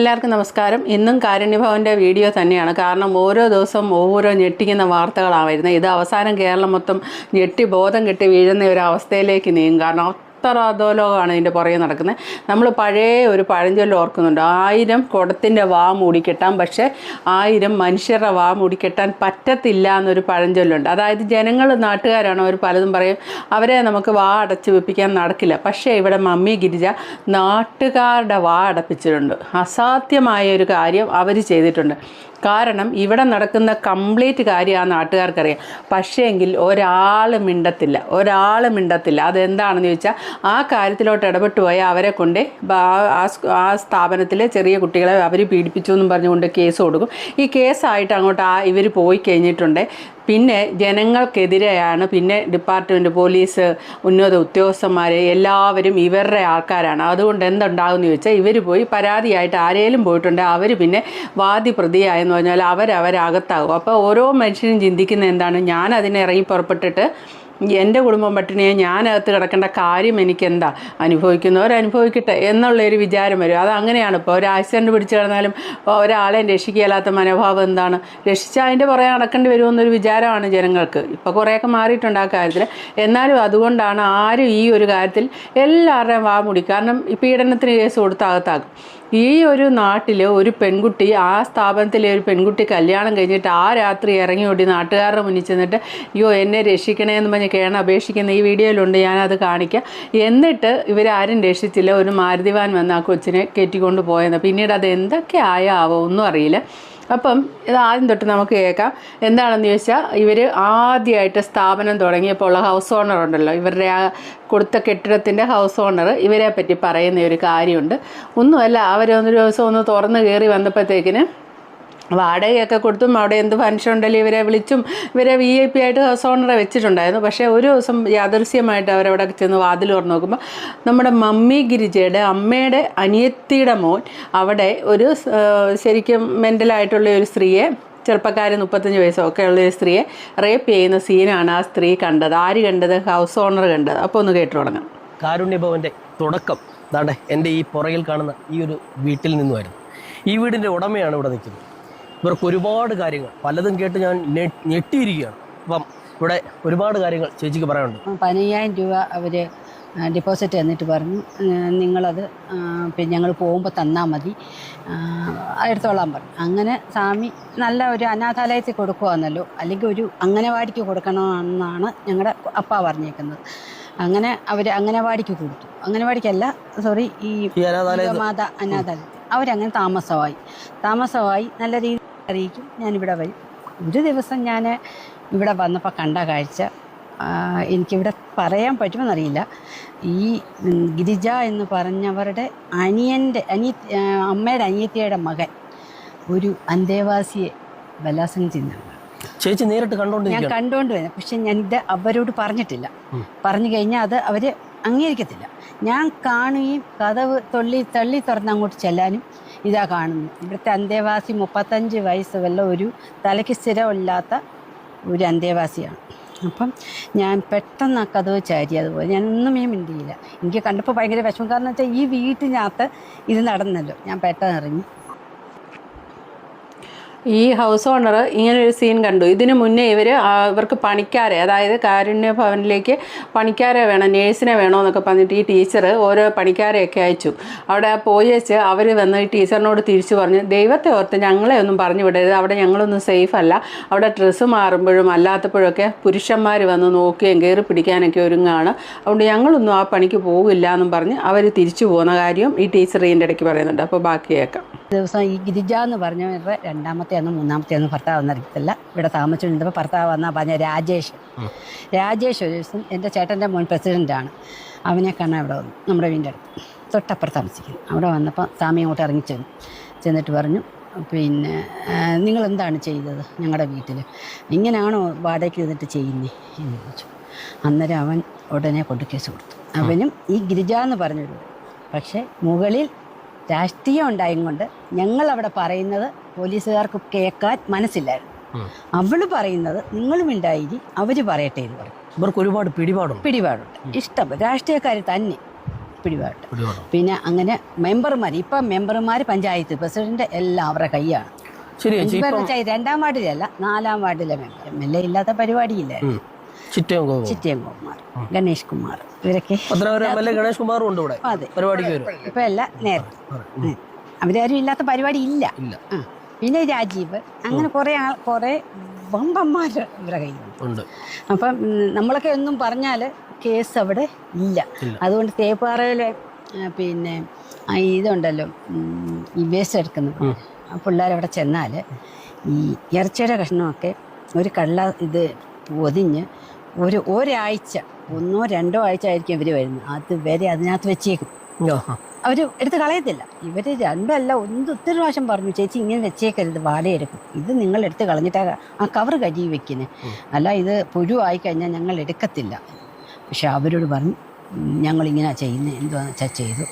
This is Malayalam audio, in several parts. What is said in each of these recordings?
എല്ലാവർക്കും നമസ്കാരം. ഇന്നും കാരുണ്യഭവന്റെ വീഡിയോ തന്നെയാണ്. കാരണം ഓരോ ദിവസവും ഓരോ ഞെട്ടിക്കുന്ന വാർത്തകളാണ് വരുന്നത്. ഇത് അവസാനം കേരളം മൊത്തം ഞെട്ടി ബോധം കെട്ടി വീഴുന്ന ഒരു അവസ്ഥയിലേക്ക് നീങ്ങും. കാരണം അത്ര അധോലോകമാണ് ഇതിന്റെ പുറകെ നടക്കുന്നത്. നമ്മൾ പഴയ ഒരു പഴഞ്ചൊല്ല ഓർക്കുന്നുണ്ട്. ആയിരം കുടത്തിന്റെ വാ മൂടിക്കെട്ടാം പക്ഷേ ആയിരം മനുഷ്യരുടെ വാ മൂടിക്കെട്ടാൻ പറ്റത്തില്ല എന്നൊരു പഴഞ്ചൊല്ലുണ്ട്. അതായത് ജനങ്ങൾ നാട്ടുകാരാണ് അവർ പലതും പറയും. അവരെ നമുക്ക് വാ അടച്ച് വെപ്പിക്കാൻ നടക്കില്ല. പക്ഷേ ഇവിടെ മമ്മി ഗിരിജ നാട്ടുകാരുടെ വാ അടപ്പിച്ചിട്ടുണ്ട്. അസാധ്യമായ ഒരു കാര്യം അവർ ചെയ്തിട്ടുണ്ട്. കാരണം ഇവിടെ നടക്കുന്ന കംപ്ലീറ്റ് കാര്യം ആ നാട്ടുകാർക്കറിയാം. പക്ഷേ എങ്കിൽ ഒരാൾ മിണ്ടത്തില്ല. ഒരാൾ മിണ്ടത്തില്ല. അതെന്താണെന്ന് ചോദിച്ചാൽ ആ കാര്യത്തിലോട്ട് ഇടപെട്ട് പോയാൽ അവരെ കൊണ്ട് ആ സ്ഥാപനത്തിലെ ചെറിയ കുട്ടികളെ അവർ പീഡിപ്പിച്ചു എന്നും പറഞ്ഞുകൊണ്ട് കേസ് കൊടുക്കും. ഈ കേസായിട്ട് അങ്ങോട്ട് ആ ഇവർ പോയി കഴിഞ്ഞിട്ടുണ്ട്. പിന്നെ ജനങ്ങൾക്കെതിരെയാണ് പിന്നെ ഡിപ്പാർട്ട്മെന്റ് പോലീസ് ഉന്നത ഉദ്യോഗസ്ഥന്മാർ എല്ലാവരും ഇവരുടെ ആൾക്കാരാണ്. അതുകൊണ്ട് എന്തുണ്ടാകുമെന്ന് ചോദിച്ചാൽ ഇവർ പോയി പരാതിയായിട്ട് ആരേലും പോയിട്ടുണ്ട് അവർ പിന്നെ വാദി പ്രതിയായെന്ന് പറഞ്ഞാൽ അവരവരകത്താകും. അപ്പോൾ ഓരോ മനുഷ്യനും ചിന്തിക്കുന്ന എന്താണ്? ഞാൻ അതിനെ ഇറങ്ങി പുറപ്പെട്ടിട്ട് എന്റെ കുടുംബം പട്ടിണിയെ ഞാനകത്ത് കിടക്കേണ്ട കാര്യം എനിക്കെന്താ? അനുഭവിക്കുന്നവർ അനുഭവിക്കട്ടെ എന്നുള്ളൊരു വിചാരം വരും. അത് അങ്ങനെയാണ്. ഇപ്പോൾ ഒരു ആക്സിഡന്റ് പിടിച്ചു കിടന്നാലും ഒരാളെ രക്ഷിക്കാത്ത മനോഭാവം എന്താണ്? രക്ഷിച്ചാൽ അതിന്റെ പുറകെ നടക്കേണ്ടി വരുമെന്നൊരു വിചാരമാണ് ജനങ്ങൾക്ക്. ഇപ്പോൾ കുറേയൊക്കെ മാറിയിട്ടുണ്ട് ആ കാര്യത്തിൽ എന്നാലും അതുകൊണ്ടാണ് ആരും ഈ ഒരു കാര്യത്തിൽ എല്ലാവരുടെയും വാ മുടി. കാരണം ഈ പീഡനത്തിന് കേസ് കൊടുത്ത് അകത്താക്കും ഈ ഒരു നാട്ടിൽ ഒരു പെൺകുട്ടി ആ സ്ഥാപനത്തിലെ ഒരു പെൺകുട്ടി കല്യാണം കഴിഞ്ഞിട്ട് ആ രാത്രി ഇറങ്ങി ഓടി നാട്ടുകാരുടെ മുന്നിൽ ചെന്നിട്ട് അയ്യോ എന്നെ രക്ഷിക്കണേ എന്ന് പറഞ്ഞ് കേണ അപേക്ഷിക്കുന്ന ഈ വീഡിയോയിലുണ്ട് ഞാനത് കാണിക്കാം. എന്നിട്ട് ഇവരാരും രക്ഷിച്ചില്ല. ഒരു മാരുതിവാൻ വന്ന് ആ കൊച്ചിനെ കയറ്റിക്കൊണ്ട് പോയെന്ന്. പിന്നീട് അത് എന്തൊക്കെ ആയാവോ ഒന്നും അറിയില്ല. അപ്പം ഇത് ആദ്യം തൊട്ട് നമുക്ക് കേൾക്കാം. എന്താണെന്ന് ചോദിച്ചാൽ ഇവർ ആദ്യമായിട്ട് സ്ഥാപനം തുടങ്ങിയപ്പോൾ ഉള്ള ഹൗസ് ഓണർ ഉണ്ടല്ലോ. ഇവരുടെ ആ കൊടുത്ത കെട്ടിടത്തിന്റെ ഹൗസ് ഓണർ ഇവരെ പറ്റി പറയുന്ന ഒരു കാര്യമുണ്ട്. ഒന്നുമല്ല അവരൊന്നൊരു ദിവസം ഒന്ന് തുറന്ന് കയറി വന്നപ്പോഴത്തേക്കിന് വാടകയൊക്കെ കൊടുത്തും അവിടെ എന്ത് ഫങ്ഷൻ ഉണ്ടല്ലോ ഇവരെ വിളിച്ചും ഇവരെ വി ഐ പി ആയിട്ട് ഹൗസ് ഓണറെ വെച്ചിട്ടുണ്ടായിരുന്നു. പക്ഷേ ഒരു ദിവസം യാദൃശ്യമായിട്ട് അവരവിടെ ചെന്ന് വാതിൽ തുറന്ന് നോക്കുമ്പോൾ നമ്മുടെ മമ്മി ഗിരിജയുടെ അമ്മയുടെ അനിയത്തിയുടെ മോൻ അവിടെ ഒരു ശരിക്കും മെന്റലായിട്ടുള്ള ഒരു സ്ത്രീയെ ചെറുപ്പക്കാർ മുപ്പത്തഞ്ച് വയസ്സൊക്കെ ഉള്ള ഒരു സ്ത്രീയെ റേപ്പ് ചെയ്യുന്ന സീനാണ് ആ സ്ത്രീ കണ്ടത്. ആര് കണ്ടത്? ഹൗസ് ഓണർ കണ്ടത്. അപ്പോൾ ഒന്ന് കേട്ടു തുടങ്ങാം. കാരുണ്യഭവന്റെ തുടക്കം അതാണ് എന്റെ ഈ പുറകിൽ കാണുന്ന ഈ ഒരു വീട്ടിൽ നിന്നുമായിരുന്നു. ഈ വീടിന്റെ ഉടമയാണ് ഇവിടെ നിൽക്കുന്നത്. ഇവർക്ക് ഒരുപാട് കാര്യങ്ങൾ. പലതും കേട്ട് ഞാൻ ഞെട്ടിയിരിക്കുകയാണ്. അപ്പം ഇവിടെ ഒരുപാട് കാര്യങ്ങൾ ചേച്ചിക്ക് പറയാനുണ്ട്. പതിനയ്യായിരം രൂപ അവർ ഡിപ്പോസിറ്റ് തന്നിട്ട് പറഞ്ഞു. നിങ്ങളത് പിന്നെ ഞങ്ങൾ പോകുമ്പോൾ തന്നാൽ മതി. എടുത്തോളാൻ പറഞ്ഞു. അങ്ങനെ സ്വാമി നല്ല ഒരു അനാഥാലയത്തിൽ കൊടുക്കുവാന്നല്ലോ. അല്ലെങ്കിൽ ഒരു അംഗനവാടിക്ക് കൊടുക്കണമെന്നാണ് ഞങ്ങളുടെ അപ്പ പറഞ്ഞേക്കുന്നത്. അങ്ങനെ അവർ അംഗനവാടിക്ക് കൊടുത്തു. അംഗനവാടിക്കല്ല സോറി ഈ മാത അനാഥാലയത്തിൽ. അവരങ്ങനെ താമസമായി. താമസമായി നല്ല രീതിയിൽ അറിയിക്കും. ഞാനിവിടെ വരും. ഒരു ദിവസം ഞാൻ ഇവിടെ വന്നപ്പോൾ കണ്ട കാഴ്ച എനിക്കിവിടെ പറയാൻ പറ്റുമെന്നറിയില്ല. ഈ ഗിരിജ എന്ന് പറഞ്ഞവരുടെ അനിയന്റെ അനിയ അമ്മയുടെ അനിയത്തിയുടെ മകൻ ഒരു അന്തേവാസിയെ ബലാസംഗം ചെയ്യുന്ന ചേച്ചി നേരിട്ട് കണ്ടോണ്ട് ഞാൻ കണ്ടോണ്ട് കണ്ടുകൊണ്ട് വരുന്നത് പക്ഷെ ഞാൻ ഇത് അവരോട് പറഞ്ഞിട്ടില്ല. പറഞ്ഞു കഴിഞ്ഞാൽ അത് അവർ അംഗീകരിക്കത്തില്ല. ഞാൻ കാണുകയും കഥവ് തള്ളി തള്ളി തുറന്ന് അങ്ങോട്ട് ചെല്ലാനും ഇതാ കാണുന്നു. ഇവിടുത്തെ അന്തേവാസി മുപ്പത്തഞ്ച് വയസ്സ് വല്ല ഒരു തലയ്ക്ക് സ്ഥിരമില്ലാത്ത ഒരു അന്തേവാസിയാണ്. അപ്പം ഞാൻ പെട്ടെന്ന് ആ കഥവ് ചാരി അതുപോലെ. ഞാൻ ഒന്നുമേ മിണ്ടിയില്ല. എനിക്ക് കണ്ടപ്പോൾ ഭയങ്കര വിഷമം. കാരണം വെച്ചാൽ ഈ വീട്ടിനകത്ത് ഇത് നടന്നല്ലോ. ഞാൻ പെട്ടെന്ന് ഇറങ്ങി ഈ ഹൗസ് ഓണർ ഇങ്ങനൊരു സീൻ കണ്ടു. ഇതിനു മുന്നേ ഇവർ ഇവർക്ക് പണിക്കാരെ അതായത് കാരുണ്യ ഭവനിലേക്ക് പണിക്കാരെ വേണം നേഴ്സിനെ വേണോ എന്നൊക്കെ പറഞ്ഞിട്ട് ഈ ടീച്ചർ ഓരോ പണിക്കാരെയൊക്കെ അയച്ചു. അവിടെ പോയി വെച്ച് അവർ വന്ന് ഈ ടീച്ചറിനോട് തിരിച്ചു പറഞ്ഞു ദൈവത്തെ ഓർത്ത് ഞങ്ങളെ ഒന്നും പറഞ്ഞു വിടരുത്. അവിടെ ഞങ്ങളൊന്നും സേഫ് അല്ല. അവിടെ ഡ്രസ്സ് മാറുമ്പോഴും അല്ലാത്തപ്പോഴൊക്കെ പുരുഷന്മാർ വന്ന് നോക്കുകയും കയറി പിടിക്കാനൊക്കെ ഒരുങ്ങാണ്. അതുകൊണ്ട് ഞങ്ങളൊന്നും ആ പണിക്ക് പോകില്ല എന്നും പറഞ്ഞ് അവർ തിരിച്ചു പോകുന്ന കാര്യം ഈ ടീച്ചർ ഇതിന്റെ ഇടയ്ക്ക് പറയുന്നുണ്ട്. അപ്പോൾ ബാക്കി കേൾക്കാം. ദിവസം ഈ ഗിരിജ എന്ന് പറഞ്ഞവരുടെ രണ്ടാമത്തെ ഒന്നും മൂന്നാമത്തെ ഒന്നും ഭർത്താവ് എന്നറിയത്തില്ല ഇവിടെ താമസിച്ചിരുന്നപ്പോൾ ഭർത്താവ് വന്നാൽ പറഞ്ഞ രാജേഷ്. രാജേഷ് ഒരു ദിവസം എന്റെ ചേട്ടന്റെ മോൻ പ്രസിഡന്റാണ്. അവനെ കാണാൻ ഇവിടെ വന്നു നമ്മുടെ വീടിന്റെ അടുത്ത്. തൊട്ടപ്പുറത്ത് താമസിക്കുന്നു. അവിടെ വന്നപ്പോൾ സ്വാമി അങ്ങോട്ട് ഇറങ്ങി ചെന്നു. ചെന്നിട്ട് പറഞ്ഞു പിന്നെ നിങ്ങൾ എന്താണ് ചെയ്തത് ഞങ്ങളുടെ വീട്ടിൽ? ഇങ്ങനെയാണോ വാടകയ്ക്ക് ഇരുന്നിട്ട് ചെയ്യുന്നത് എന്ന് ചോദിച്ചു. അന്നേരം അവൻ ഉടനെ കൊണ്ട് കേസ് കൊടുത്തു. അവനും ഈ ഗിരിജ എന്ന് പറഞ്ഞൊരു പക്ഷേ മുകളിൽ രാഷ്ട്രീയം ഉണ്ടായും കൊണ്ട് ഞങ്ങൾ അവിടെ പറയുന്നത് പോലീസുകാർക്ക് കേൾക്കാൻ മനസ്സില്ലായിരുന്നു. അവൾ പറയുന്നത് നിങ്ങളും ഉണ്ടായി അവർ പറയട്ടെ എന്ന് പറയും ഇവർക്ക് ഒരുപാട് പിടിപാടുണ്ട്. പിടിപാടുണ്ട്. ഇഷ്ടം. രാഷ്ട്രീയക്കാർ തന്നെ പിടിപാട് പിടിപാടോ പിന്നെ അങ്ങനെ മെമ്പർമാർ ഇപ്പം മെമ്പർമാർ പഞ്ചായത്ത് പ്രസിഡന്റ് എല്ലാം അവരുടെ കൈയാണ്. രണ്ടാം വാർഡിലല്ല നാലാം വാർഡിലെ മെമ്പർ. എം എൽ എ ഇല്ലാത്ത പരിപാടിയില്ല. ഉം. ചിറ്റയം ഗോപു ചിറ്റയം കുമാർ ഗണേഷ് കുമാർ ഇവരൊക്കെ ഗണേഷ് കുമാറും ഉണ്ട് ഇവിടെ. അതെ. പരിപാടിക്ക് വരും. ഇപ്പം അല്ല നേരത്തെ. അവരാരും ഇല്ലാത്ത പരിപാടി ഇല്ല. പിന്നെ രാജീവ് അങ്ങനെ കുറേ ആൾ കുറേ വമ്പന്മാർ ഇവരുടെ കയ്യിലുണ്ട്. അപ്പം നമ്മളൊക്കെ ഒന്നും പറഞ്ഞാൽ കേസ് അവിടെ ഇല്ല. അതുകൊണ്ട് തേപ്പാറയിലെ പിന്നെ ഇതുണ്ടല്ലോ ഈ വേസ്റ്റ് എടുക്കുന്നത്. പിള്ളേരവിടെ ചെന്നാൽ ഈ ഇറച്ചിയുടെ കഷ്ണമൊക്കെ ഒരു കള്ള ഇത് പൊതിഞ്ഞ് ഒരു ഒരാഴ്ച ഒന്നോ രണ്ടോ ആഴ്ച ആയിരിക്കും ഇവർ വരുന്നത്. അത് വരെ അതിനകത്ത് വെച്ചേക്കും. അവർ അവർ എടുത്ത് കളയത്തില്ല. ഇവർ രണ്ടല്ല ഒന്ന് ഒത്തിരി പ്രാവശ്യം പറഞ്ഞു ചേച്ചി ഇങ്ങനെ വെച്ചേക്കരുത് വാടയെടുക്കും ഇത് നിങ്ങൾ എടുത്ത് കളഞ്ഞിട്ടാ ആ കവർ കഴുകി വെക്കുന്നത് അല്ല ഇത് പുഴു ആയി കഴിഞ്ഞാൽ ഞങ്ങൾ എടുക്കത്തില്ല. പക്ഷെ അവരോട് പറഞ്ഞു "ഉം, ഞങ്ങളിങ്ങനെ ചെയ്യുന്നത് എന്തുവാണെന്ന് വെച്ചാൽ ചെയ്തു.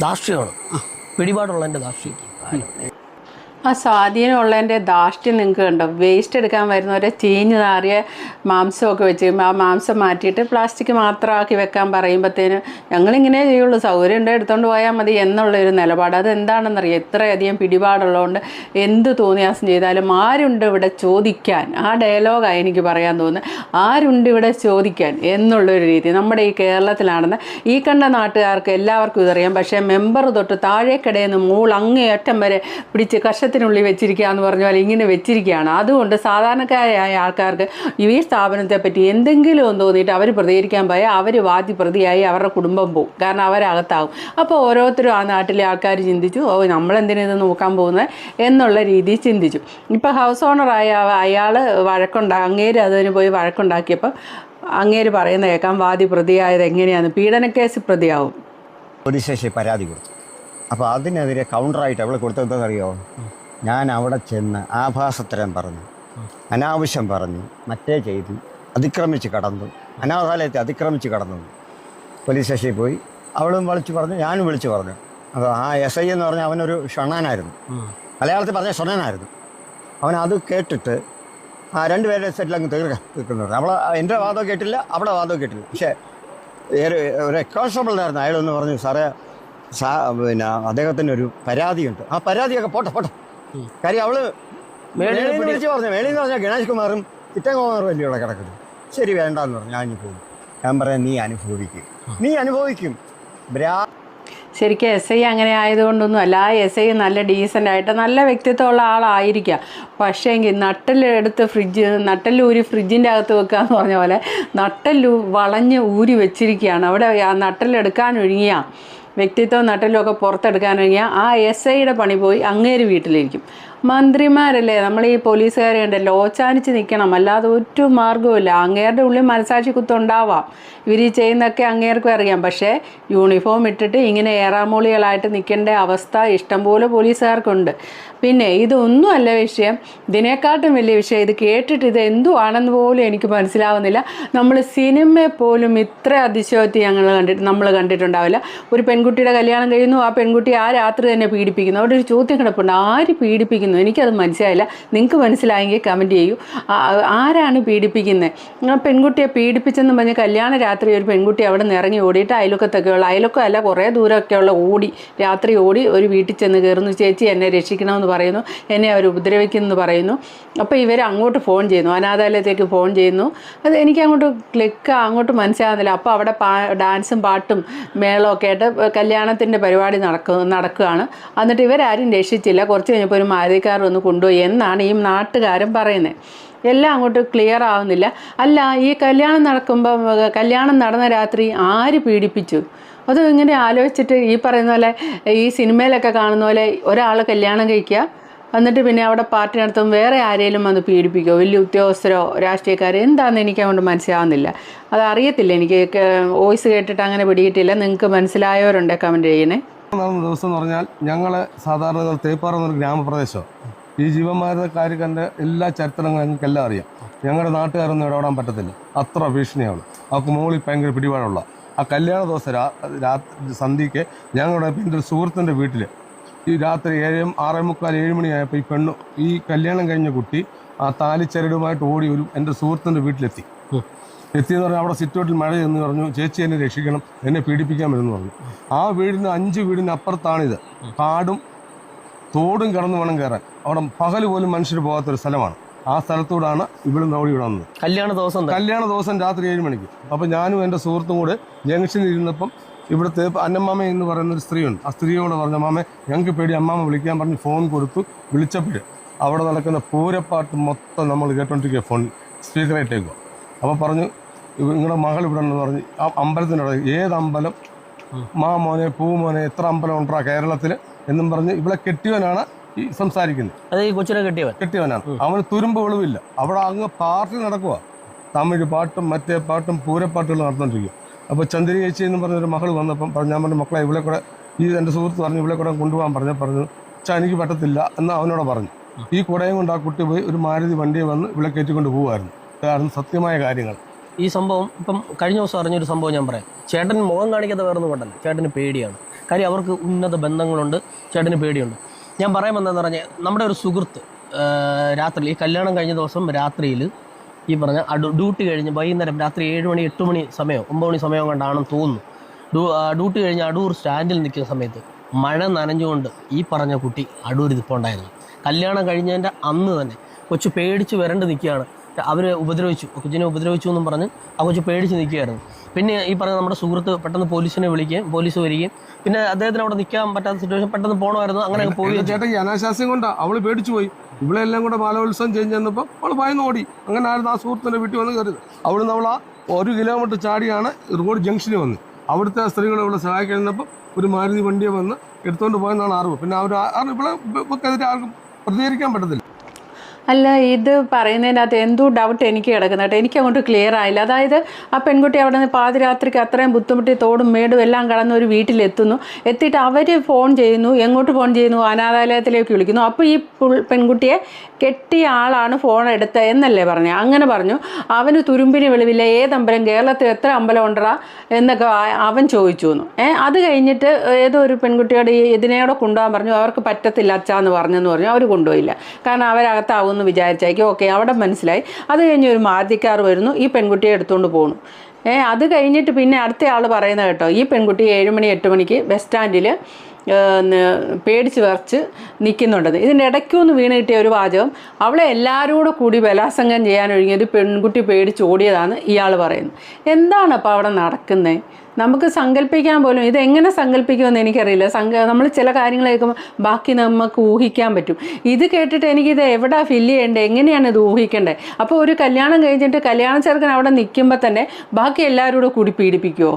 ധാർഷ്ട്യമാണ് പിടിപാടുള്ളതിന്റെ ധാർഷ്ട്യം ആ സ്വാധീനമുള്ളതിന്റെ ദാഷ്ട്യം നിങ്ങൾക്ക് കണ്ടോ? വേസ്റ്റ് എടുക്കാൻ വരുന്നവരെ ചീഞ്ഞ് നാറിയ മാംസമൊക്കെ വെച്ച് ആ മാംസം മാറ്റിയിട്ട് പ്ലാസ്റ്റിക് മാത്രമാക്കി വെക്കാൻ പറയുമ്പോഴത്തേനും ഞങ്ങളിങ്ങനെ ചെയ്യുള്ളൂ. സൗകര്യം ഉണ്ട് എടുത്തുകൊണ്ട് പോയാൽ മതി എന്നുള്ളൊരു നിലപാട്. അത് എന്താണെന്നറിയാം ഇത്രയധികം പിടിപാടുള്ളതുകൊണ്ട് എന്ത് തോന്നിയാസം ചെയ്താലും ആരുണ്ട് ഇവിടെ ചോദിക്കാൻ? ആ ഡയലോഗാണ് എനിക്ക് പറയാൻ തോന്നുന്നത് ആരുണ്ട് ഇവിടെ ചോദിക്കാൻ എന്നുള്ളൊരു രീതി. നമ്മുടെ ഈ കേരളത്തിലാണെന്ന് ഈ കണ്ട നാട്ടുകാർക്ക് എല്ലാവർക്കും ഇതറിയാം. പക്ഷേ മെമ്പർ തൊട്ട് താഴേക്കിടയിൽ നിന്ന് മൂൾ അങ്ങേയറ്റം വരെ പിടിച്ച് കഷത്തിനുള്ളിൽ വെച്ചിരിക്കുക എന്ന് പറഞ്ഞാൽ ഇങ്ങനെ വെച്ചിരിക്കുകയാണ്. അതുകൊണ്ട് സാധാരണക്കാരായ ആൾക്കാർക്ക് ഈ സ്ഥാപനത്തെ പറ്റി എന്തെങ്കിലും ഒന്ന് തോന്നിയിട്ട് അവർ പ്രതികരിക്കാൻ പോയാൽ അവർ വാദി പ്രതിയായി അവരുടെ കുടുംബം പോകും കാരണം അവരകത്താകും അപ്പോൾ ഓരോരുത്തരും ആ നാട്ടിലെ ആൾക്കാർ ചിന്തിച്ചു ഓ നമ്മളെന്തിനാ ഇത് നോക്കാൻ പോകുന്നത് എന്നുള്ള രീതിയിൽ ചിന്തിച്ചു. ഇപ്പോൾ ഹൗസ് ഓണറായ അയാൾ വഴക്കുണ്ടാ അങ്ങേര് അതിന് പോയി വഴക്കുണ്ടാക്കിയപ്പോൾ അങ്ങേര് പറയുന്ന കേൾക്കാം വാദി പ്രതിയായത് എങ്ങനെയാണ് പീഡനക്കേസ് പ്രതിയാവും. പോലീസ് പരാതി കൊടുത്തു. അപ്പോൾ അതിനെതിരെ കൗണ്ടറായിട്ട് അവൾ കൊടുത്തതെന്നറിയോ ഞാൻ അവിടെ ചെന്ന് ആഭാസത്തരം പറഞ്ഞു. അനാവശ്യം പറഞ്ഞു. മറ്റേ ചെയ്തു. അതിക്രമിച്ച് കടന്നു. അനാഥാലയത്തെ അതിക്രമിച്ച് കടന്നു. പോലീസ് സ്റ്റേഷനിൽ പോയി. അവളും വിളിച്ചു പറഞ്ഞു. ഞാനും വിളിച്ചു പറഞ്ഞു. അപ്പോൾ ആ എസ് ഐ എന്ന് പറഞ്ഞാൽ അവനൊരു ഷണനായിരുന്നു. മലയാളത്തിൽ പറഞ്ഞ ഷണനായിരുന്നു. അവൻ അത് കേട്ടിട്ട് ആ രണ്ടുപേരുടെ സെറ്റിൽ അങ്ങ് തീർക്കാം തീർക്കുന്നു അവളെ എന്റെ വാദം കേട്ടില്ല അവളെ വാദം കേട്ടില്ല. പക്ഷേ ഒരു ഒരു കോൺസ്റ്റബിളിനായിരുന്നു അയാളൊന്ന് പറഞ്ഞു സാറേ സാ പിന്നെ അദ്ദേഹത്തിന് ഒരു പരാതിയുണ്ട്. ആ പരാതിയൊക്കെ പോട്ടെ പോട്ടെ. കാര്യം അവൾ പിടി- വിളിച്ച് പറഞ്ഞു മേളിൽ നിന്ന് പറഞ്ഞാൽ ഗണേഷ് കുമാറും ചിറ്റകുമാറും അല്ലേ ഇവിടെ കിടക്കുന്നത് ശരി വേണ്ടെന്ന് പറഞ്ഞു ഞാൻ പോകും. ഞാൻ പറയാം നീ അനുഭവിക്കും. നീ അനുഭവിക്കും. ബ്രാ ശരിക്കും എസ് ഐ അങ്ങനെ ആയതുകൊണ്ടൊന്നും അല്ല. ആ എസ് ഐ നല്ല ഡീസന്റ് ആയിട്ട് നല്ല വ്യക്തിത്വമുള്ള ആളായിരിക്കാം. പക്ഷേ എങ്കിൽ നട്ടലെടുത്ത് ഫ്രിഡ്ജ് നട്ടല്ലൂരി ഫ്രിഡ്ജിന്റെ അകത്ത് വെക്കുക എന്ന് പറഞ്ഞ പോലെ നട്ടല്ലു വളഞ്ഞ് ഊരി വെച്ചിരിക്കുകയാണ്. അവിടെ ആ നട്ടലെടുക്കാൻ ഒഴുങ്ങിയ വ്യക്തിത്വം നട്ടലും ഒക്കെ പുറത്തെടുക്കാൻ ഒഴുങ്ങിയ ആ എസ് ഐയുടെ പണി പോയി അങ്ങേര് വീട്ടിലിരിക്കും. മന്ത്രിമാരല്ലേ നമ്മൾ ഈ പോലീസുകാരെ ഉണ്ട് ലോച്ചാനിച്ച് നിൽക്കണം. അല്ലാതെ ഒരു മാർഗവുമില്ല അങ്ങേരുടെ ഉള്ളിൽ മനസാക്ഷി കുത്തുണ്ടാവാം. ഇവർ ഈ ചെയ്യുന്നതൊക്കെ അങ്ങേർക്കും അറിയാം. പക്ഷേ യൂണിഫോം ഇട്ടിട്ട് ഇങ്ങനെ ഏറാമൂളികളായിട്ട് നിൽക്കേണ്ട അവസ്ഥ ഇഷ്ടംപോലെ പോലീസുകാർക്കുണ്ട്. പിന്നെ ഇതൊന്നും അല്ല വിഷയം. ഇതിനെക്കാട്ടും വലിയ വിഷയം. ഇത് കേട്ടിട്ട് ഇത് എന്തുവാണെന്ന് പോലും എനിക്ക് മനസ്സിലാവുന്നില്ല. നമ്മൾ സിനിമയെ പോലും ഇത്ര അതിശയോക്തി ഞങ്ങൾ കണ്ടിട്ട് നമ്മൾ കണ്ടിട്ടുണ്ടാവില്ല. ഒരു പെൺകുട്ടിയുടെ കല്യാണം കഴിയുന്നു ആ പെൺകുട്ടി ആ രാത്രി തന്നെ പീഡിപ്പിക്കുന്നു. അവിടെ ഒരു ചോദ്യം കിടപ്പുണ്ട്. ആര് പീഡിപ്പിക്കുന്നു? എനിക്കത് മനസ്സിലായില്ല. നിങ്ങൾക്ക് മനസ്സിലായെങ്കിൽ കമന്റ് ചെയ്യൂ. ആരാണ് പീഡിപ്പിക്കുന്നത് ആ പെൺകുട്ടിയെ പീഡിപ്പിച്ചെന്ന് പറഞ്ഞ് കല്യാണ രാത്രി ഒരു പെൺകുട്ടി അവിടെ നിന്ന് ഇറങ്ങി ഓടിയിട്ട് അയലൊക്കത്തൊക്കെയുള്ള അയലൊക്കെ അല്ല കുറേ ദൂരമൊക്കെയുള്ള ഓടി രാത്രി ഓടി ഒരു വീട്ടിൽ ചെന്ന് കയറുന്നു. ചേച്ചി എന്നെ രക്ഷിക്കണമെന്ന് പറയുന്നു. എന്നെ അവർ ഉപദ്രവിക്കുമെന്ന് പറയുന്നു. അപ്പോൾ ഇവർ അങ്ങോട്ട് ഫോൺ ചെയ്യുന്നു. അനാഥാലയത്തേക്ക് ഫോൺ ചെയ്യുന്നു. അത് എനിക്ക് അങ്ങോട്ട് ക്ലിക്ക് അങ്ങോട്ട് മനസ്സിലാകുന്നില്ല അപ്പോൾ അവിടെ പാ ഡാൻസും പാട്ടും മേളമൊക്കെ ആയിട്ട് കല്യാണത്തിന്റെ പരിപാടി നടക്കുക നടക്കുകയാണ്. എന്നിട്ട് ഇവരാരും രക്ഷിച്ചില്ല. കുറച്ച് കഴിഞ്ഞപ്പോൾ ഒരു മാരുതിക്കാർ ഒന്ന് കൊണ്ടുപോയി. എന്നാണ് ഈ നാട്ടുകാരൻ പറയുന്നത് എല്ലാം അങ്ങോട്ട് ക്ലിയർ ആവുന്നില്ല. അല്ല ഈ കല്യാണം നടക്കുമ്പോൾ കല്യാണം നടന്ന രാത്രി ആര് പീഡിപ്പിച്ചു? അത് ഇങ്ങനെ ആലോചിച്ചിട്ട് ഈ പറയുന്ന പോലെ ഈ സിനിമയിലൊക്കെ കാണുന്ന പോലെ ഒരാൾ കല്യാണം കഴിക്കുക. എന്നിട്ട് പിന്നെ അവിടെ പാർട്ടി നടത്തും വേറെ ആരെങ്കിലും വന്ന് പീഡിപ്പിക്കുമോ വലിയ ഉദ്യോഗസ്ഥരോ രാഷ്ട്രീയക്കാരോ എന്താണെന്ന് എനിക്ക് അതുകൊണ്ട് മനസ്സിലാവുന്നില്ല. അത് എനിക്ക്. വോയിസ് കേട്ടിട്ട് അങ്ങനെ പിടിയിട്ടില്ല നിങ്ങൾക്ക് മനസ്സിലായവരുണ്ട് കമന്റ് ചെയ്യണേ മൂന്നാമത് ദിവസം എന്ന് പറഞ്ഞാൽ ഞങ്ങൾ സാധാരണ തേപ്പാറ എന്നൊരു ഗ്രാമപ്രദേശം. ഈ ജീവന്മാരുടെ കണ്ട എല്ലാ ചരിത്രങ്ങളും ഞങ്ങൾക്ക് എല്ലാം അറിയാം. ഞങ്ങളുടെ നാട്ടുകാരൊന്നും ഇടപെടാൻ പറ്റത്തില്ല. അത്ര ഭീഷണിയാണ്. അവർക്ക് മുകളിൽ ഭയങ്കര പിടിപാടുള്ള ആ കല്യാണ ദിവസം രാ സന്ധ്യയ്ക്ക് ഞങ്ങളുടെ എന്റെ ഒരു സുഹൃത്തിന്റെ വീട്ടിൽ ഈ രാത്രി ഏഴ് ആറേ മുക്കാൽ ഏഴ് മണിയായപ്പോൾ ഈ പെണ്ണു ഈ കല്യാണം കഴിഞ്ഞ കുട്ടി ആ താലിച്ചരടുമായിട്ട് ഓടി ഒരു എന്റെ സുഹൃത്തിന്റെ വീട്ടിലെത്തി. എത്തിയെന്ന് പറഞ്ഞാൽ അവിടെ സിറ്റൗട്ടിൽ മഴ എന്ന് പറഞ്ഞു ചേച്ചി എന്നെ രക്ഷിക്കണം എന്നെ പീഡിപ്പിക്കാൻ വരുമെന്ന് പറഞ്ഞു. ആ വീടിന് അഞ്ച് വീടിന് അപ്പുറത്താണിത്. കാടും തോടും കടന്നു വേണം കയറാൻ. അവിടെ പകൽ പോലും മനുഷ്യർ പോകാത്തൊരു സ്ഥലമാണ്. ആ സ്ഥലത്തൂടാണ് ഇവിടുന്ന് ഓടി വിടുന്നത് കല്യാണ ദിവസം കല്യാണ ദിവസം രാത്രി ഏഴ് മണിക്ക്. അപ്പം ഞാനും എന്റെ സുഹൃത്തും കൂടെ ജംഗ്ഷനിൽ ഇരുന്നപ്പം ഇവിടുത്തെ അന്നമ്മാമ എന്ന് പറയുന്ന ഒരു സ്ത്രീയുണ്ട്. ആ സ്ത്രീയോട് പറഞ്ഞ മാമ ഞങ്ങൾക്ക് പേടി. അമ്മാമ വിളിക്കാൻ പറഞ്ഞ് ഫോൺ കൊടുത്തു. വിളിച്ചപ്പോൾ അവിടെ നടക്കുന്ന പൂരപ്പാട്ട് മൊത്തം നമ്മൾ കേട്ടോണ്ടിരിക്കുക ഫോൺ സ്പീക്കറായിട്ടേക്കുക അപ്പോൾ പറഞ്ഞു നിങ്ങളുടെ മകൾ ഇവിടെ ഉണ്ടെന്ന് പറഞ്ഞ് ആ അമ്പലത്തിനോട് ഏത് അമ്പലം? മാമോനെ പൂമോനെ എത്ര അമ്പലം ഉണ്ടാ കേരളത്തിൽ എന്നും പറഞ്ഞ് ഇവിടെ കെട്ടിയവനാണ് ഈ സംസാരിക്കുന്നത് അത് ഈ കൊച്ചിനെ കെട്ടിയവൻ. കെട്ടിയവനാണ്. അവന് തുരുമ്പ് വെളിവില്ല അവിടെ അങ്ങ് പാർട്ടി നടക്കുക തമിഴ് പാട്ടും മറ്റേ പാട്ടും പൂരപ്പാട്ടുകൾ നടന്നുകൊണ്ടിരിക്കും അപ്പോൾ ചന്ദ്രി ചേച്ചി എന്ന് പറഞ്ഞൊരു മകൾ വന്നപ്പം പറഞ്ഞു ഞാൻ പറഞ്ഞു മക്കളെ ഇവിടെ കൂടെ ഈ എന്റെ സുഹൃത്ത് പറഞ്ഞു ഇവിടെ കൂടെ കൊണ്ടുപോകാൻ പറഞ്ഞ പറഞ്ഞു ചാ എനിക്ക് പറ്റത്തില്ല എന്ന് അവനോട് പറഞ്ഞു. ഈ കുടയും കൊണ്ട് ആ കുട്ടി പോയി ഒരു മാരുതി വണ്ടിയെ വന്ന് ഇവിടെ കയറ്റിക്കൊണ്ട് പോകുമായിരുന്നു ഇതായിരുന്നു സത്യമായ കാര്യങ്ങൾ. ഈ സംഭവം ഇപ്പം കഴിഞ്ഞ ദിവസം അറിഞ്ഞൊരു സംഭവം ഞാൻ പറയാം. ചേട്ടൻ മുഖം കാണിക്കാത്ത വേറെ ഒന്നും കൊണ്ടല്ല. ചേട്ടന് പേടിയാണ്. കാര്യം അവർക്ക് ഉന്നത ബന്ധങ്ങളുണ്ട്. ചേട്ടന് പേടിയുണ്ട്. ഞാൻ പറയാൻ വന്നതെന്ന് പറഞ്ഞാൽ നമ്മുടെ ഒരു സുഹൃത്ത് രാത്രി ഈ കല്യാണം കഴിഞ്ഞ ദിവസം രാത്രിയിൽ ഈ പറഞ്ഞ ഡ്യൂട്ടി കഴിഞ്ഞ് വൈകുന്നേരം രാത്രി ഏഴ് മണി എട്ട് മണി സമയം ഒമ്പത് മണി സമയം കൊണ്ടാണെന്ന് തോന്നുന്നു. ഡ്യൂ- ഡ്യൂട്ടി കഴിഞ്ഞ് അടൂർ സ്റ്റാൻഡിൽ നിൽക്കുന്ന സമയത്ത് മഴ നനഞ്ഞുകൊണ്ട് ഈ പറഞ്ഞ കുട്ടി അടൂർ ഇതിപ്പോണ്ടായിരുന്നു കല്യാണം കഴിഞ്ഞതിന്റെ അന്ന് തന്നെ കൊച്ചു പേടിച്ച് വരണ്ട് നിൽക്കുകയാണ്. അവരെ ഉപദ്രവിച്ചു കൊച്ചിനെ ഉപദ്രവിച്ചു എന്നും പറഞ്ഞ് ആ കൊച്ചു പേടിച്ച് നിൽക്കുകയായിരുന്നു. പിന്നെ ഈ പറഞ്ഞ നമ്മുടെ സുഹൃത്ത് പെട്ടെന്ന് പോലീസിനെ വിളിക്കുകയും പോലീസ് വരികയും പിന്നെ അദ്ദേഹത്തിന് അവിടെ നിൽക്കാൻ പറ്റാത്ത സിറ്റുവേഷൻ പെട്ടെന്ന് പോകണമായിരുന്നു അങ്ങനെ പോയി ചേട്ടൻ അനാശാസ്യം കൊണ്ടാ അവൾ പേടിച്ചു പോയി. ഇവിടെ എല്ലാം കൂടെ ബാലോത്സവം ചെയ്ഞ്ഞ് ചെന്നപ്പോൾ അവൾ ഭയന്ന് ഓടി. അങ്ങനെ ആയിരുന്നു ആ സുഹൃത്തിന്റെ വീട്ടിൽ വന്ന് കയറിയത്. അവിടുന്ന് അവൾ ആ ഒരു കിലോമീറ്റർ ചാടിയാണ് റോഡ് ജംഗ്ഷനിൽ വന്ന്. അവിടുത്തെ സ്ത്രീകൾ ഇവിടെ സഹായിക്കാൻ നിന്നപ്പോൾ ഒരു മാരുതി വണ്ടിയെ വന്ന് എടുത്തുകൊണ്ട് പോയെന്നാണ് അറിവ്. പിന്നെ അവർ ഇവിടെ ഇവർക്കെതിരെ ആർക്കും പ്രതികരിക്കാൻ പറ്റത്തില്ല. അല്ല ഇത് പറയുന്നതിനകത്ത് എന്തോ ഡൗട്ട് എനിക്ക് കിടക്കുന്ന കേട്ടോ. എനിക്ക് അങ്ങോട്ട് ക്ലിയർ ആയില്ല. അതായത് ആ പെൺകുട്ടി അവിടെ നിന്ന് പാതിരാത്രിക്ക് അത്രയും ബുദ്ധിമുട്ടി തോടും മേടും എല്ലാം കടന്ന് ഒരു വീട്ടിലെത്തുന്നു. എത്തിയിട്ട് അവർ ഫോൺ ചെയ്യുന്നു എങ്ങോട്ട് ഫോൺ ചെയ്യുന്നു? അനാഥാലയത്തിലേക്ക് വിളിക്കുന്നു. അപ്പോൾ ഈ പെൺകുട്ടിയെ കെട്ടിയ ആളാണ് ഫോൺ എടുത്തത് എന്നല്ലേ പറഞ്ഞു? അങ്ങനെ പറഞ്ഞു. അവന് തുരുമ്പിന് വെളിവില്ല. ഏതമ്പലം കേരളത്തിൽ എത്ര അമ്പലം ഉണ്ടറാ എന്നൊക്കെ അവൻ ചോദിച്ചു എന്ന്. അത് കഴിഞ്ഞിട്ട് ഏതോ ഒരു പെൺകുട്ടിയോട് ഇതിനെയോടെ കൊണ്ടുപോകാൻ പറഞ്ഞു. അവർക്ക് പറ്റത്തില്ല അച്ഛാന്ന് പറഞ്ഞെന്ന് പറഞ്ഞു. അവർ കൊണ്ടുപോയില്ല. കാരണം അവരകത്താവുമെന്ന് വിചാരിച്ചായിരിക്കും. ഓക്കെ അവിടെ മനസ്സിലായി. അത് കഴിഞ്ഞ് ഒരു മാധ്യക്കാർ വരുന്നു ഈ പെൺകുട്ടിയെ എടുത്തുകൊണ്ട് പോകുന്നു ഏ അത് കഴിഞ്ഞിട്ട് പിന്നെ അടുത്ത ആൾ പറയുന്നത് കേട്ടോ ഈ പെൺകുട്ടി ഏഴ് മണി എട്ട് മണിക്ക് ബസ് സ്റ്റാൻഡിൽ പേടിച്ച് വിറച്ച് നിൽക്കുന്നുണ്ടെന്ന് ഇതിന്റെ ഇടയ്ക്കൊന്ന് വീണ് കിട്ടിയ ഒരു വാചകം അവളെ എല്ലാവരും കൂടെ ബലാസംഗം ചെയ്യാൻ ഒരുങ്ങിയത് പെൺകുട്ടി പേടിച്ച് ഓടിയതാണ് ഇയാൾ പറയുന്നത് എന്താണ് അപ്പോൾ അവിടെ നടക്കുന്നത് നമുക്ക് സങ്കല്പിക്കാൻ പോലും ഇത് എങ്ങനെ സങ്കല്പിക്കുമെന്ന് എനിക്കറിയില്ല. സങ്ക നമ്മൾ ചില കാര്യങ്ങൾ കേൾക്കുമ്പോൾ ബാക്കി നമുക്ക് ഊഹിക്കാൻ പറ്റും. ഇത് കേട്ടിട്ട് എനിക്കിത് എവിടെ ഫില്ല് ചെയ്യേണ്ടത് എങ്ങനെയാണ് ഇത് ഊഹിക്കേണ്ടത് അപ്പോൾ ഒരു കല്യാണം കഴിഞ്ഞിട്ട് കല്യാണ ചെറുക്കൻ അവിടെ നിൽക്കുമ്പോൾ തന്നെ ബാക്കി എല്ലാവരും കൂടെ പീഡിപ്പിക്കുമോ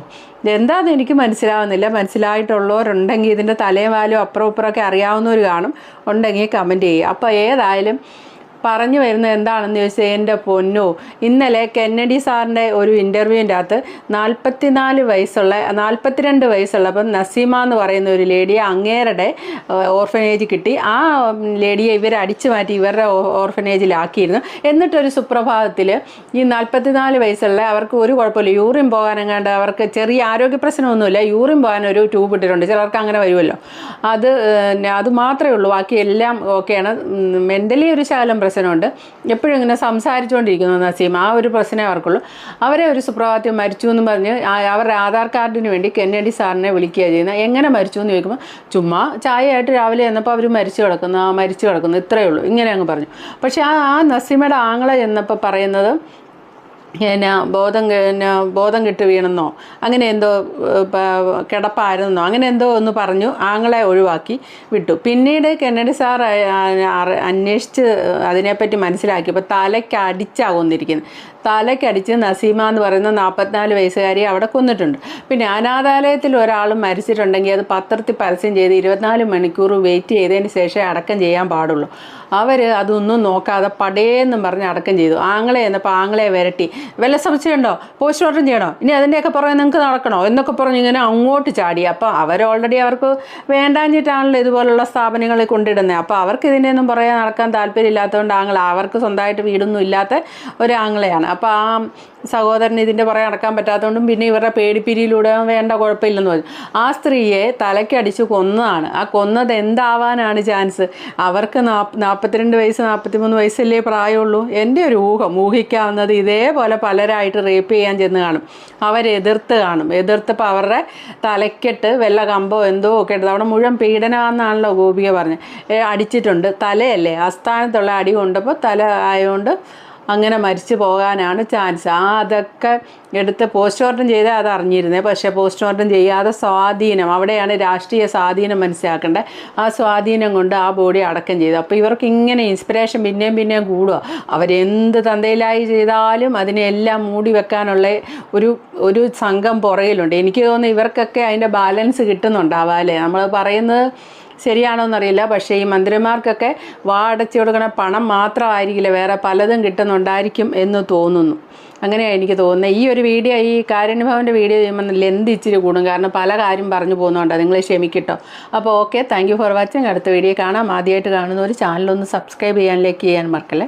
എന്താണെന്ന് എനിക്ക് മനസ്സിലാവുന്നില്ല. മനസ്സിലായിട്ടുള്ളവരുണ്ടെങ്കിൽ ഇതിന്റെ തലയും വാലും അപ്പുറം ഇപ്പുറമൊക്കെ അറിയാവുന്നവർ കാണും. ഉണ്ടെങ്കിൽ കമന്റ് ചെയ്യുക. അപ്പോൾ ഏതായാലും പറഞ്ഞു വരുന്നത് എന്താണെന്ന് ചോദിച്ചാൽ എന്റെ പൊന്നു ഇന്നലെ കെന്നഡി സാറിന്റെ ഒരു ഇന്റർവ്യൂവിന്റെ അകത്ത് നാൽപ്പത്തിനാല് വയസ്സുള്ള നാൽപ്പത്തിരണ്ട് വയസ്സുള്ളപ്പം നസീമ എന്ന് പറയുന്ന ഒരു ലേഡിയെ അങ്ങേരുടെ ഓർഫനേജ് കിട്ടി. ആ ലേഡിയെ ഇവർ അടിച്ചു മാറ്റി ഇവരുടെ ഓർഫനേജിലാക്കിയിരുന്നു. എന്നിട്ടൊരു സുപ്രഭാതത്തിൽ ഈ നാൽപ്പത്തിനാല് വയസ്സുള്ള അവർക്ക് ഒരു കുഴപ്പമില്ല. യൂറിൻ പോകാനെങ്ങാണ്ട് അവർക്ക് ചെറിയ ആരോഗ്യ പ്രശ്നമൊന്നുമില്ല. യൂറിൻ പോകാൻ ഒരു ട്യൂബ് ഇട്ടിട്ടുണ്ട്. ചിലർക്ക് അങ്ങനെ വരുമല്ലോ. അത് അത് മാത്രമേ ഉള്ളൂ. ബാക്കി എല്ലാം ഓക്കെയാണ്. മെന്റലി ഒരു ശകലം പ്രശ്നമുണ്ട്. എപ്പോഴും ഇങ്ങനെ സംസാരിച്ചുകൊണ്ടിരിക്കുന്നു നസീം. ആ ഒരു പ്രശ്നമേ അവർക്കുള്ളൂ. അവരെ ഒരു സുപ്രഭാതത്തിൽ മരിച്ചു എന്ന് പറഞ്ഞ് അവരുടെ ആധാർ കാർഡിന് വേണ്ടി കെന്നഡി സാറിനെ വിളിക്കുക ചെയ്യുന്നത്. എങ്ങനെ മരിച്ചു എന്ന് ചോദിക്കുമ്പോൾ ചുമ്മാ ചായയായിട്ട് രാവിലെ ചെന്നപ്പോൾ അവർ മരിച്ചു കിടക്കുന്നു ആ മരിച്ചു കിടക്കുന്നു ഇത്രയേ ഉള്ളൂ. ഇങ്ങനെ അങ്ങ് പറഞ്ഞു. പക്ഷേ ആ ആ നസീമയുടെ ആങ്ങളെ ചെന്നപ്പോൾ പറയുന്നത് പിന്നെ ബോധം പിന്നെ ബോധം കിട്ടി വീണെന്നോ? അങ്ങനെ എന്തോ കിടപ്പായിരുന്നോ? അങ്ങനെ എന്തോ ഒന്ന് പറഞ്ഞു ആങ്ങളെ ഒഴിവാക്കി വിട്ടു. പിന്നീട് കെന്നഡി സാർ അന്വേഷിച്ച് അതിനെപ്പറ്റി മനസ്സിലാക്കിയപ്പോൾ തലയ്ക്ക് കൊന്നിരിക്കുന്നത് തലയ്ക്കടിച്ച് നസീമ എന്ന് പറയുന്ന നാൽപ്പത്തിനാല് വയസ്സുകാരി അവിടെ കൊന്നിട്ടുണ്ട്. പിന്നെ അനാഥാലയത്തിൽ ഒരാൾ മരിച്ചിട്ടുണ്ടെങ്കിൽ അത് പത്രത്തിൽ പരസ്യം ചെയ്ത് ഇരുപത്തിനാല് മണിക്കൂർ വെയിറ്റ് ചെയ്തതിന് ശേഷമേ അടക്കം ചെയ്യാൻ പാടുള്ളൂ. അവർ അതൊന്നും നോക്കാതെ പടേന്നും പറഞ്ഞ് അടക്കം ചെയ്തു. ആങ്ങളെ എന്നപ്പോൾ ആങ്ങളെ വരട്ടി. വല്ല സംശയമുണ്ടോ പോസ്റ്റ്മോർട്ടം ചെയ്യണോ? ഇനി അതിന്റെയൊക്കെ പുറമെ നിങ്ങൾക്ക് നടക്കണോ? എന്നൊക്കെ പറഞ്ഞ് ഇങ്ങനെ അങ്ങോട്ട് ചാടി. അപ്പോൾ അവർ ഓൾറെഡി അവർക്ക് വേണ്ടാഞ്ഞിട്ടാണല്ലോ ഇതുപോലുള്ള സ്ഥാപനങ്ങളിൽ കൊണ്ടിടുന്നത്. അപ്പോൾ അവർക്ക് ഇതിന്റെ ഒന്നും പുറകെ നടക്കാൻ താല്പര്യമില്ലാത്തതുകൊണ്ട് ആങ്ങളെ അവർക്ക് സ്വന്തമായിട്ട് വീടൊന്നും ഇല്ലാത്ത ഒരു ആങ്ങളെയാണ് അപ്പോൾ ആ സഹോദരൻ ഇതിന്റെ പുറകെ നടക്കാൻ പറ്റാത്തതുകൊണ്ടും പിന്നെ ഇവരുടെ പേടിപ്പിരിയിലൂടെ വേണ്ട കുഴപ്പമില്ലെന്ന് പറഞ്ഞു. ആ സ്ത്രീയെ തലയ്ക്കടിച്ച് കൊന്നതാണ്. ആ കൊന്നത് എന്താവാനാണ് ചാൻസ് അവർക്ക് നാപ്പ് നാൽപ്പത്തിരണ്ട് വയസ്സ് നാൽപ്പത്തിമൂന്ന് വയസ്സല്ലേ പ്രായമുള്ളൂ. എന്റെ ഒരു ഊഹം ഊഹിക്കാവുന്നത് ഇതേപോലെ പലരായിട്ട് റേപ്പ് ചെയ്യാൻ ചെന്ന് കാണും. അവരെതിർത്ത് കാണും. എതിർത്തപ്പോൾ അവരുടെ തലക്കെട്ട് വെള്ള കമ്പോ എന്തോ ഒക്കെ എടുത്ത് അവിടെ മുഴുവൻ പീഡനമാണെന്നാണല്ലോ ഗോപിക പറഞ്ഞത്. അടിച്ചിട്ടുണ്ട്. തലയല്ലേ? ആസ്ഥാനത്തുള്ള അടി കൊണ്ടപ്പോൾ തല ആയതുകൊണ്ട് അങ്ങനെ മരിച്ചു പോകാനാണ് ചാൻസ് ആ അതൊക്കെ എടുത്ത് പോസ്റ്റ്മോർട്ടം ചെയ്താൽ അത് അറിഞ്ഞിരുന്നത് പക്ഷേ പോസ്റ്റ്മോർട്ടം ചെയ്യാതെ സ്വാധീനം അവിടെയാണ് രാഷ്ട്രീയ സ്വാധീനം മനസ്സിലാക്കേണ്ടത്. ആ സ്വാധീനം കൊണ്ട് ആ ബോഡി അടക്കം ചെയ്തു. അപ്പോൾ ഇവർക്ക് ഇങ്ങനെ ഇൻസ്പിറേഷൻ പിന്നെയും പിന്നെയും കൂടുക അവരെന്ത് തന്തയിലായി ചെയ്താലും അതിനെല്ലാം മൂടി വെക്കാനുള്ള ഒരു ഒരു സംഘം പുറകിലുണ്ട്. എനിക്ക് തോന്നുന്നു ഇവർക്കൊക്കെ അതിന്റെ ബാലൻസ് കിട്ടുന്നുണ്ടാവാല്ലേ നമ്മൾ പറയുന്നത് ശരിയാണോ എന്നറിയില്ല പക്ഷേ ഈ മന്ത്രിമാർക്കൊക്കെ വാ അടച്ചു കൊടുക്കണ പണം മാത്രമായിരിക്കില്ല? വേറെ പലതും കിട്ടുന്നുണ്ടായിരിക്കും എന്ന് തോന്നുന്നു. അങ്ങനെയാണ് എനിക്ക് തോന്നുന്നത് ഈ ഒരു വീഡിയോ ഈ കാരുണ്യഭവന്റെ വീഡിയോ ചെയ്യുമ്പോൾ ലെന്ത് ഇച്ചിരി കൂടും. കാരണം പല കാര്യം പറഞ്ഞു പോകുന്നുണ്ട്? നിങ്ങൾ ക്ഷമിക്കട്ടോ. അപ്പോൾ okay. Thank you for watching. അടുത്ത വീഡിയോ കാണാം. ആദ്യമായിട്ട് കാണുന്ന ഒരു ചാനലൊന്ന് സബ്സ്ക്രൈബ് ചെയ്യാൻ ലൈക്ക് ചെയ്യാൻ മറക്കല്ലേ?